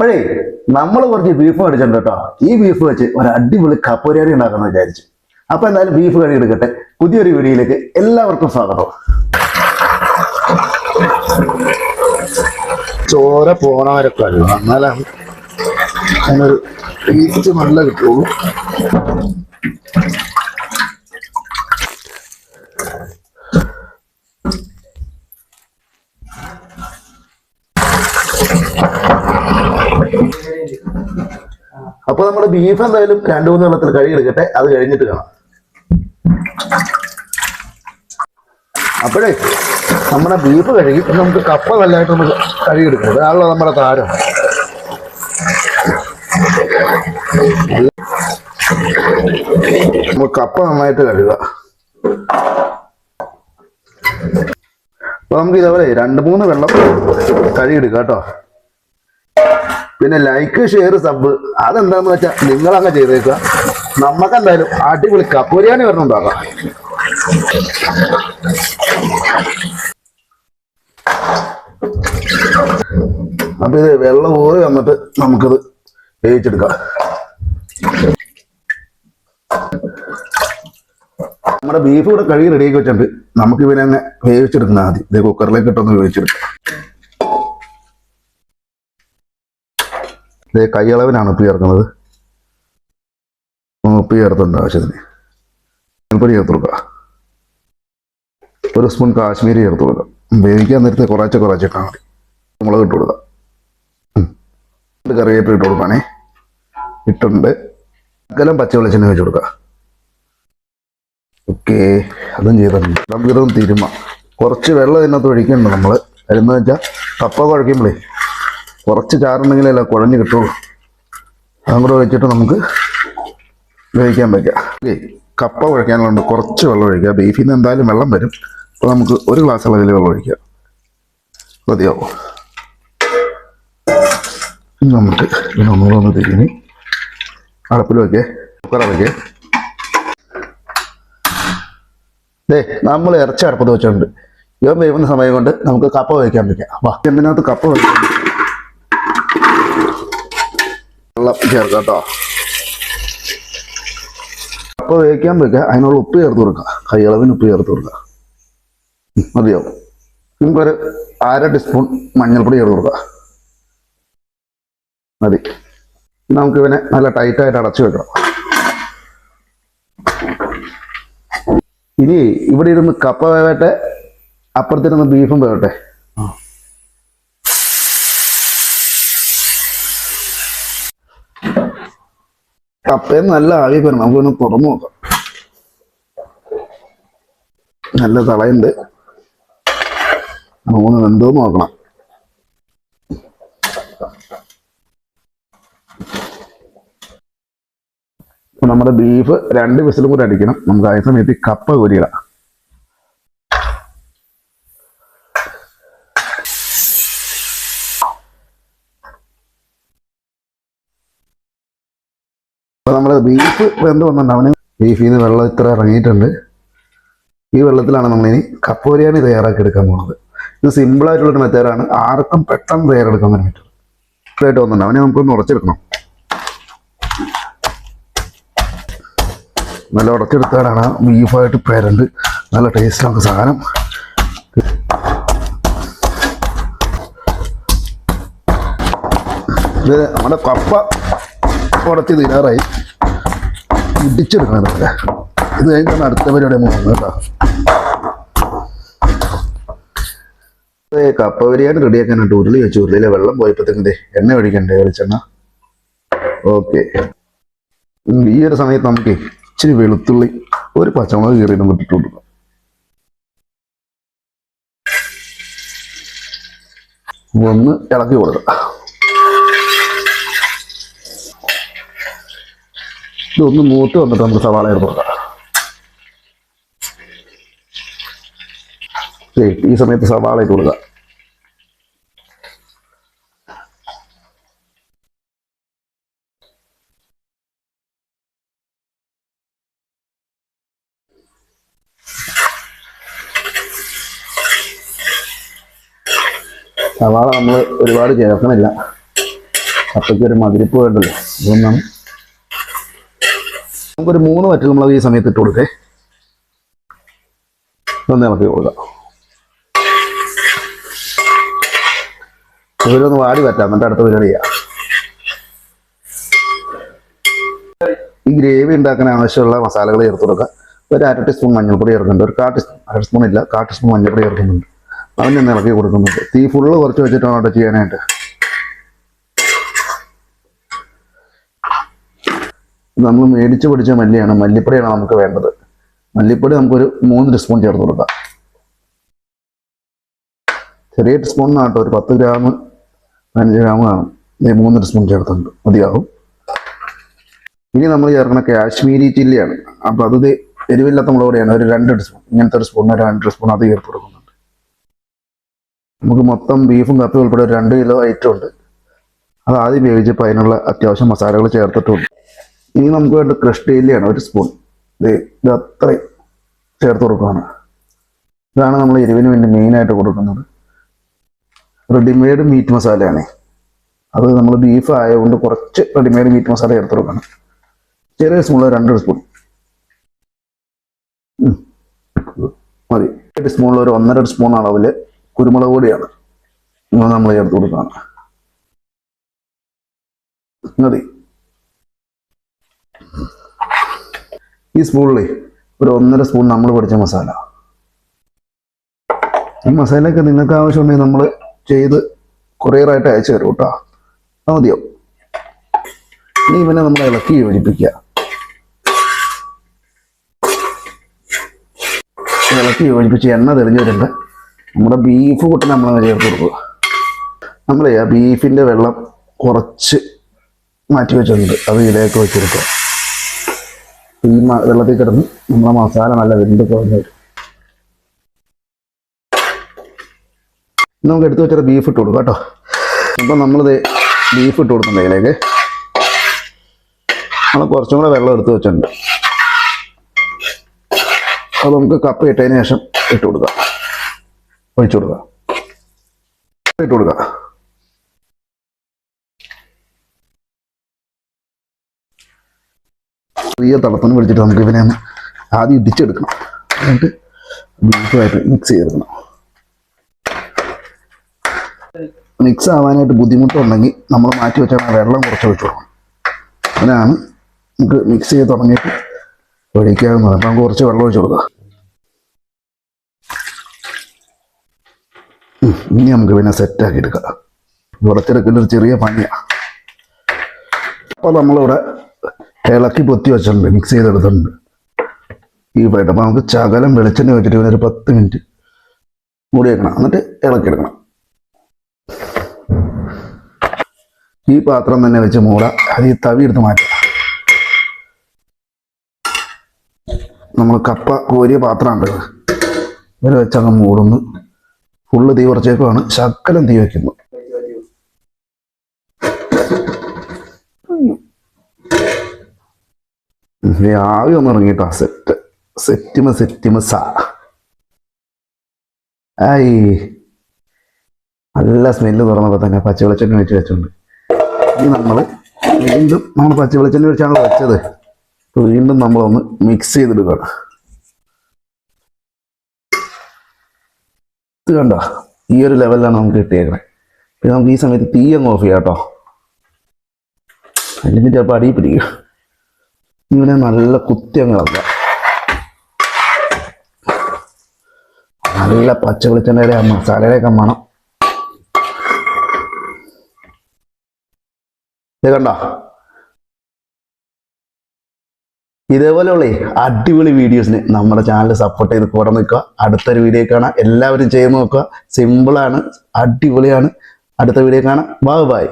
അപ്പോഴേ നമ്മൾ കുറച്ച് ബീഫ് മേടിച്ചിട്ടുണ്ട് കേട്ടോ. ഈ ബീഫ് വെച്ച് ഒരു അടിപൊളി കപ്പരിയാടി ഉണ്ടാക്കാന്ന് വിചാരിച്ചു. അപ്പൊ എന്തായാലും ബീഫ് കറി എടുക്കട്ടെ. പുതിയൊരു വീഡിയോയിലേക്ക് എല്ലാവർക്കും സ്വാഗതം. ചോര പോണവരെ കഴിവ് എന്നാലാണ് അതിനൊരു ടേസ്റ്റ് നല്ല അപ്പൊ നമ്മുടെ ബീഫ് എന്തായാലും രണ്ടു മൂന്ന് വെള്ളത്തിൽ കഴുകി എടുക്കട്ടെ അത് കഴിഞ്ഞിട്ട് കാണാം. അപ്പോഴേ നമ്മുടെ ബീഫ് കഴുകി നമുക്ക് കപ്പ നല്ലതായിട്ട് നമുക്ക് കഴുകി എടുക്കണം അതാണല്ലോ നമ്മുടെ താരം. നമുക്ക് കപ്പ നന്നായിട്ട് കഴുകുക അപ്പൊ നമുക്ക് ഇതേപോലെ രണ്ട് മൂന്ന് വെള്ളം കഴുകിയെടുക്കാം കേട്ടോ. പിന്നെ ലൈക്ക് ഷെയർ സബ് അതെന്താന്ന് വെച്ചാൽ നിങ്ങൾ നിങ്ങളങ്ങ് ചെയ്തേക്കുക. നമുക്ക് എന്തായാലും അടിപൊളി കപ്പൊരിയാണ് വരണുണ്ടാക്കാം അപ്പൊ ഇത് വെള്ളം ഊറി വന്നിട്ട് നമുക്കിത് വേവിച്ചെടുക്കാം. നമ്മുടെ ബീഫ് ഇവിടെ കഴുകി റെഡിയാക്കി വെച്ചിട്ടുണ്ട്. നമുക്ക് ഇവനെ അങ്ങ് വേവിച്ചെടുക്കുന്ന ആദ്യം. ഇത് കുക്കറിലേക്ക് ഇട്ടൊന്ന് വേവിച്ചെടുക്കാം. ഇത് കൈയളവിനാണ് ഉപ്പ് ചേർക്കുന്നത്. ഉപ്പ് ചേർത്തുണ്ട് ആവശ്യത്തിന്. മഞ്ഞൾപ്പൊടി ചേർത്ത് കൊടുക്കുക ഒരു സ്പൂൺ കാശ്മീരി ചേർത്ത് കൊടുക്കുക വേവിക്കാൻ നേരത്തെ കുറച്ച് കുറച്ച് ഇട്ടാൽ മതി. മുളക് ഇട്ട് കൊടുക്കുക. രണ്ട് കറിവേപ്പില ഇട്ട് കൊടുക്കുകയാണേ ഇട്ടുണ്ട് അകലം പച്ച വെളിച്ചെണ്ണ വെച്ച് കൊടുക്കുക ഓക്കെ. അതും ചെയ്തിട്ടുണ്ട്. നമുക്കിതൊന്നും തിരുമ. കുറച്ച് വെള്ളം ഇതിനകത്ത് ഒഴിക്കുന്നുണ്ട് നമ്മൾ എന്ന് വെച്ചാൽ കപ്പ കുഴക്കുമ്പോഴേ കുറച്ച് ചാറുണ്ടെങ്കിലല്ല കുഴഞ്ഞ് കിട്ടുള്ളൂ? അതും കൂടെ വെച്ചിട്ട് നമുക്ക് വേവിക്കാൻ പറ്റുക ഓക്കെ കപ്പ കുഴക്കാനുണ്ട് കുറച്ച് വെള്ളം ഒഴിക്കുക. ബീഫിൽ നിന്ന് എന്തായാലും വെള്ളം വരും. അപ്പോൾ നമുക്ക് ഒരു ഗ്ലാസ് അളവിൽ വെള്ളം ഒഴിക്കാം. മതിയാവും. ഇനി നമുക്ക് ഇതിനെ ഒന്നുകൂടെ ഒന്ന് തിരിഞ്ഞ് അടപ്പിൽ വയ്ക്കേ കുക്കറ വയ്ക്കേ ദേ നമ്മൾ ഇറച്ചി അടുപ്പത്ത് വെച്ചിട്ടുണ്ട്. ഇവൻ വേവുന്ന സമയം കൊണ്ട് നമുക്ക് കപ്പ വയ്ക്കാൻ പറ്റുക വാ. എന്തിനകത്ത് കപ്പ വയ്ക്കാം വെള്ളം ചേർക്കാം കേട്ടോ. അപ്പൊ വേവിക്കാൻ വെക്കുക അതിനുള്ള ഉപ്പ് ചേർത്ത് കൊടുക്കുക കൈയളവിന് ഉപ്പ് ചേർത്ത് കൊടുക്കുക മതിയോ മതിയാവും നമുക്കൊരു അര ടീസ്പൂൺ മഞ്ഞൾപ്പൊടി ചേർത്ത് കൊടുക്കുക മതി. നമുക്ക് ഇവനെ നല്ല ടൈറ്റായിട്ട് അടച്ചു വെക്കണം. ഇനി ഇവിടെ ഇരുന്ന് കപ്പ വേവട്ടെ അപ്പുറത്തിരുന്ന് ബീഫും വേവട്ടെ. കപ്പയും നല്ല ആവി വരണം നമുക്കൊന്ന് തുറന്നു നോക്കാം. നല്ല തളയുണ്ട്. മൂന്ന് വെന്തോന്ന് നോക്കണം. നമ്മുടെ ബീഫ് രണ്ട് വിസിലും കൂടെ അടിക്കണം. നമുക്ക് അതേ സമയത്ത് കപ്പ കോരിയിടാം നമ്മൾ ബീഫ് വെന്ത് വന്നിട്ടുണ്ട്. അവന് ബീഫിൽ നിന്ന് വെള്ളം ഇത്ര ഇറങ്ങിയിട്ടുണ്ട്. ഈ വെള്ളത്തിലാണ് നമ്മളിനി കപ്പ ബിരിയാണി തയ്യാറാക്കി എടുക്കാൻ പോകുന്നത് ഇത് സിമ്പിളായിട്ടുള്ളൊരു മെത്തേഡാണ് ആർക്കും പെട്ടെന്ന് തയ്യാറെടുക്കാൻ പറ്റും. ഇതായിട്ട് വന്നിട്ടുണ്ട്. അവനെ നമുക്കൊന്ന് ഉറച്ചെടുക്കണം. നല്ല ഉടച്ചെടുത്താലാണ് ബീഫായിട്ട് പേരുണ്ട്. നല്ല ടേസ്റ്റ് നമുക്ക് സാധനം. ഇത് നമ്മുടെ കപ്പ ഉടച്ച് തീരാറായി. ഇടിച്ചെടുക്കണം ഇത് കഴിഞ്ഞാണ് അടുത്ത പരിപാടി നമുക്ക് വന്നത് കേട്ടോ. കപ്പ ബിരിയാണി റെഡിയാക്കാനായിട്ട് ഉരുളി വെച്ച്. ഉരുളിയിലെ വെള്ളം പോയപ്പോഴത്തേക്കിന്റെ എണ്ണ ഒഴിക്കണ്ടേ വെളിച്ചെണ്ണ? ഓക്കെ. ഈ ഒരു സമയത്ത് നമുക്ക് ഇച്ചിരി വെളുത്തുള്ളി ഒരു പച്ചമുളക് കീറിയിട്ട് നമുക്ക് ഇട്ട് കൊടുക്കാം. ഒന്ന് ഇളക്കി കൊടുക്കാം. ഇതൊന്ന് മൂത്ത് വന്നിട്ട് നമുക്ക് സവാള ചേർത്ത് ഈ സമയത്ത് സവാള ഇട്ട് കൊടുക്കുക സവാള നമ്മൾ ഒരുപാട് ചേർക്കണില്ല. കപ്പയ്ക്ക് ഒരു മതിരിപ്പ് വേണ്ടല്ലോ. ഇതൊന്നും നമുക്കൊരു മൂന്ന് വറ്റൽ നമ്മൾ ഈ സമയത്ത് ഇട്ട് കൊടുക്കേ. ഇതൊന്ന് ഇളക്കി കൊടുക്കാം. ഇവരൊന്ന് വാടി പറ്റാം എന്നിട്ട് അടുത്ത പരിപാടി ചെയ്യാം. ഈ ഗ്രേവി ഉണ്ടാക്കാൻ ആവശ്യമുള്ള മസാലകൾ ചേർത്ത് കൊടുക്കുക. ഒരു അര ടീസ്പൂൺ മഞ്ഞൾപ്പൊടി ചേർക്കുന്നുണ്ട്. ഒരു കാ ടീസ്പൂൺ അര ടീസ്പൂൺ ഇല്ല കാ ടീസ്പൂൺ മഞ്ഞൾപ്പൊടി ചേർക്കുന്നുണ്ട്. അതിനൊന്ന് ഇളക്കി കൊടുക്കുന്നുണ്ട്. തീ ഫുള്ള് കുറച്ച് വെച്ചിട്ടാണ് അവിടെ ചെയ്യാനായിട്ട്. നമ്മൾ മേടിച്ച് പിടിച്ച മല്ലിയാണ്. മല്ലിപ്പൊടിയാണ് നമുക്ക് വേണ്ടത്. മല്ലിപ്പൊടി നമുക്കൊരു മൂന്ന് ടീസ്പൂൺ ചേർത്ത് കൊടുക്കാം. ചെറിയ ടീസ്പൂൺ ആട്ടോ ഒരു പത്ത് ഗ്രാം പതിനഞ്ച് ഗ്രാം കാണും ഈ മൂന്ന് ടീസ്പൂൺ ചേർത്തുണ്ട് മതിയാവും. ഇനി നമ്മൾ ചേർക്കുന്ന കാശ്മീരി ചില്ലിയാണ്. അപ്പോൾ അത് എരിവില്ലാത്ത മുളക് പൊടിയാണ് ഒരു രണ്ട് ടീസ്പൂൺ ഇങ്ങനത്തെ ഒരു സ്പൂൺ രണ്ട് ടീസ്പൂൺ അത് ചേർത്ത് കൊടുക്കുന്നുണ്ട്. നമുക്ക് മൊത്തം ബീഫും കപ്പി ഉൾപ്പെടെ ഒരു രണ്ട് കിലോ ഐറ്റം ഉണ്ട്. അത് ആദ്യം വേവിച്ചപ്പോൾ അതിനുള്ള അത്യാവശ്യം മസാലകൾ ചേർത്തിട്ടുണ്ട്. ഇനി നമുക്ക് വേണ്ട ക്രഷ് ചില്ലിയാണ് ഒരു സ്പൂൺ ഇത് ഇത് അത്രയും ചേർത്ത് കൊടുക്കുകയാണ് ഇതാണ് നമ്മൾ എരിവിന് വേണ്ടി മെയിനായിട്ട് കൊടുക്കുന്നത്. റെഡിമെയ്ഡ് മീറ്റ് മസാലയാണ് അത് നമ്മൾ ബീഫ് ആയതുകൊണ്ട് കുറച്ച് റെഡിമെയ്ഡ് മീറ്റ് മസാല ചേർത്ത് കൊടുക്കണം. ചെറിയ സ്പൂണിൽ രണ്ട് സ്പൂൺ. മതി. ഒരു സ്പൂണിൽ ഒരു ഒന്നര സ്പൂൺ അളവിൽ കുരുമുളക് പൊടിയാണ്. നമ്മൾ ചേർത്ത് കൊടുക്കുകയാണ് മതി. ഈ സ്പൂണിൽ ഒരു ഒന്നര സ്പൂൺ നമ്മൾ പൊടിച്ച മസാല. ഈ മസാലയൊക്കെ നിങ്ങൾക്ക് ആവശ്യമുണ്ടെങ്കിൽ നമ്മൾ ചെയ്ത് കൊറിയറായിട്ട് അയച്ചു തരും കേട്ടോ. അത് മതിയോ? ഇനി ഇവനെ നമ്മൾ ഇളക്കി യോജിപ്പിക്കുക. ഇളക്കി യോജിപ്പിച്ച് എണ്ണ തെളിഞ്ഞു വരുമ്പോൾ നമ്മുടെ ബീഫ് കൂട്ടി നമ്മൾ ചേർത്ത് കൊടുക്കുക. നമ്മൾ ആ ബീഫിന്റെ വെള്ളം കുറച്ച് മാറ്റി വെച്ചിട്ടുണ്ട്. അത് ഇതിലേക്ക് വെച്ചെടുക്കുക ഈ വെള്ളത്തിൽ കിടന്ന് നമ്മളെ മസാല നല്ല വെന്ത് കുറഞ്ഞു വരും നമുക്ക് എടുത്ത് വെച്ചിട്ട് ബീഫ് ഇട്ട് കൊടുക്കാം കേട്ടോ. അപ്പം നമ്മളിത് ബീഫ് ഇട്ട് കൊടുക്കുന്നുണ്ട് ഇതിലേക്ക്. നമ്മൾ കുറച്ചും കൂടെ വെള്ളം എടുത്ത് വെച്ചിട്ടുണ്ട്. അത് നമുക്ക് കപ്പ ഇട്ടതിന് ശേഷം ഇട്ട് കൊടുക്കാം. ഒഴിച്ചു കൊടുക്കാം. ഇട്ട് കൊടുക്കാം. ചെറിയ തളത്തിന് വിളിച്ചിട്ട് നമുക്ക് ഇവനെ ഒന്ന് ആദ്യം ഇടിച്ചെടുക്കണം. എന്നിട്ട് ബീഫുമായിട്ട് മിക്സ് ചെയ്തെടുക്കണം. മിക്സ് ആവാനായിട്ട് ബുദ്ധിമുട്ടുണ്ടെങ്കിൽ നമ്മൾ മാറ്റി വെച്ചാൽ വെള്ളം കുറച്ച് ഒഴിച്ചു കൊടുക്കണം അങ്ങനെയാണ് നമുക്ക് മിക്സ് ചെയ്ത് തുടങ്ങിയിട്ട് ഒഴിക്കാവുന്നത്. അപ്പം നമുക്ക് കുറച്ച് വെള്ളം ഒഴിച്ചു കൊടുക്കാം. ഇനി നമുക്ക് പിന്നെ സെറ്റാക്കി എടുക്കാം. ഉടച്ചെടുക്കേണ്ട ഒരു ചെറിയ പണിയാണ് അപ്പോൾ നമ്മളിവിടെ ഇളക്കി പൊത്തി വെച്ചിട്ടുണ്ട് മിക്സ് ചെയ്തെടുത്തിട്ടുണ്ട്. ഈ പോയിട്ട് അപ്പോൾ നമുക്ക് ചകലം വെളിച്ചെണ്ണ വെച്ചിട്ട് ഇവനൊരു പത്ത് മിനിറ്റ് മൂടി വെക്കണം. എന്നിട്ട് ഇളക്കിയെടുക്കണം. ഈ പാത്രം തന്നെ വെച്ച് മൂട. അത് ഈ തവി എടുത്ത് മാറ്റാം നമ്മൾ കപ്പ കോരിയ പാത്രമുണ്ട് ഇത്. ഇവരെ വെച്ചങ്ങ് മൂടുന്നു. ഫുള്ള് തീ കുറച്ചേക്കുമാണ് ശക്കലം തീ വയ്ക്കുന്നു ആവി ഒന്ന് ഇറങ്ങിട്ടോ സെറ്റ് സെറ്റിമ സെറ്റിമ സ നല്ല സ്മെല്ല് തുറന്നപ്പോൾ തന്നെ പച്ച വെളിച്ചെണ്ണ വെച്ച് വെച്ചോണ്ട്. ഇനി നമ്മൾ വീണ്ടും നമ്മൾ പച്ച വെളിച്ചെണ്ണ വെച്ചാണ് വെച്ചത്. വീണ്ടും നമ്മളൊന്ന് മിക്സ് ചെയ്തെടുക്കണം ഇത് കണ്ടോ? ഈ ഒരു ലെവലിലാണ് നമുക്ക് കിട്ടിയേക്കണേ. പിന്നെ നമുക്ക് ഈ സമയത്ത് തീ അങ്ങ് ഓഫ് ചെയ്യാം കേട്ടോ അല്ലെങ്കിൽ ചിലപ്പോൾ അടിയിൽ പിടിക്കും. ഇങ്ങനെ നല്ല കുത്തിയങ്ങ് നല്ല പച്ച വെളിച്ചെണ്ണയുടെ ആ മസാലയുടെയൊക്കെ മണം ഇത് കണ്ടോ? ഇതേപോലെയുള്ള അടിപൊളി വീഡിയോസിന് നമ്മുടെ ചാനൽ സപ്പോർട്ട് ചെയ്ത് കൂടെ നിൽക്കുക. അടുത്തൊരു വീഡിയോ കാണാം. എല്ലാവരും ചെയ്ത് നോക്കുക. സിമ്പിളാണ് അടിപൊളിയാണ്. അടുത്ത വീഡിയോ കാണാം. Bye bye